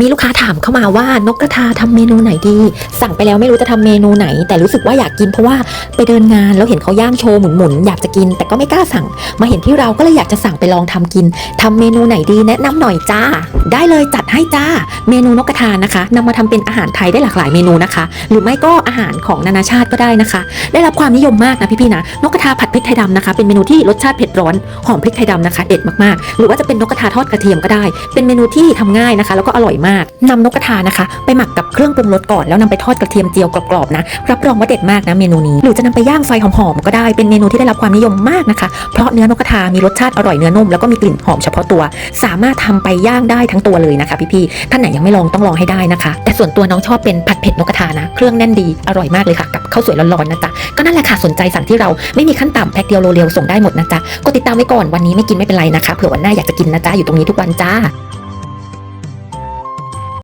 มีลูกค้าถามเข้ามาว่านกกระทาทำเมนูไหนดี สั่งไปแล้วไม่รู้จะทำเมนูไหน แต่รู้สึกว่าอยากกินเพราะว่าไปเดินงานแล้วเห็นเขาย่างโชว์หมุนๆอยากจะกิน แต่ก็ไม่กล้าสั่ง มาเห็นที่เราก็เลยอยากจะสั่งไปลองทำกินทำเมนูไหนดีแนะนำหน่อยจ้า ได้เลยจัดให้จ้า เมนูนกกระทานะคะนำมาทำเป็นอาหารไทยได้หลากหลายเมนูนะคะ หรือไม่ก็อาหารของนานาชาติก็ได้นะคะ ได้รับความนิยมมากนะพี่ๆนะนกกระทาผัดพริกไทยดำนะคะ เป็นเมนูที่รสชาติเผ็ดร้อนหอมพริกไทยดำนะคะ เด็ดมากๆ หรือว่าจะเป็นนกกระทาทอดกระเทียมก็ได้ เป็นเมนูที่ทำง่ายนะคะ แล้วก็อร่อยมากนำนกกระทานะคะ ไปหมักกับเครื่องปรุงรสก่อนแล้วนำไปทอดกระเทียมเจียวกรอบๆนะรับรองว่าเด็ดมากนะเมนูนี้ หรือจะนำไปย่างไฟหอมๆก็ได้เป็นเมนูที่ได้รับความนิยมมากนะคะ เพราะเนื้อนกกระทามีรสชาติอร่อยเนื้อนุ่มแล้วก็มีกลิ่นหอมเฉพาะตัว สามารถทำไปย่างได้ทั้งตัวเลยนะคะ พี่ๆท่านไหนยังไม่ลองต้องลองให้ได้นะคะ แต่ส่วนตัวน้องชอบเป็นผัดเผ็ดนกกระทานะเครื่องแน่นดีอร่อยมากเลยค่ะกับข้าวสวยร้อนๆนะจ๊ะก็นั่นแหละค่ะสนใจสั่งที่เราไม่มีขั้นต่ำแพ็คเดียวโลเร็วส่งได้หมดนะจ๊ะกดติดตามไว้ก่อนวันนี้ไม่กินไม่เป็นไรนะคะเผื่อวันหน้าอยากจะกินนะจ๊ะอยู่ตรงนี้ทุกวันจ้า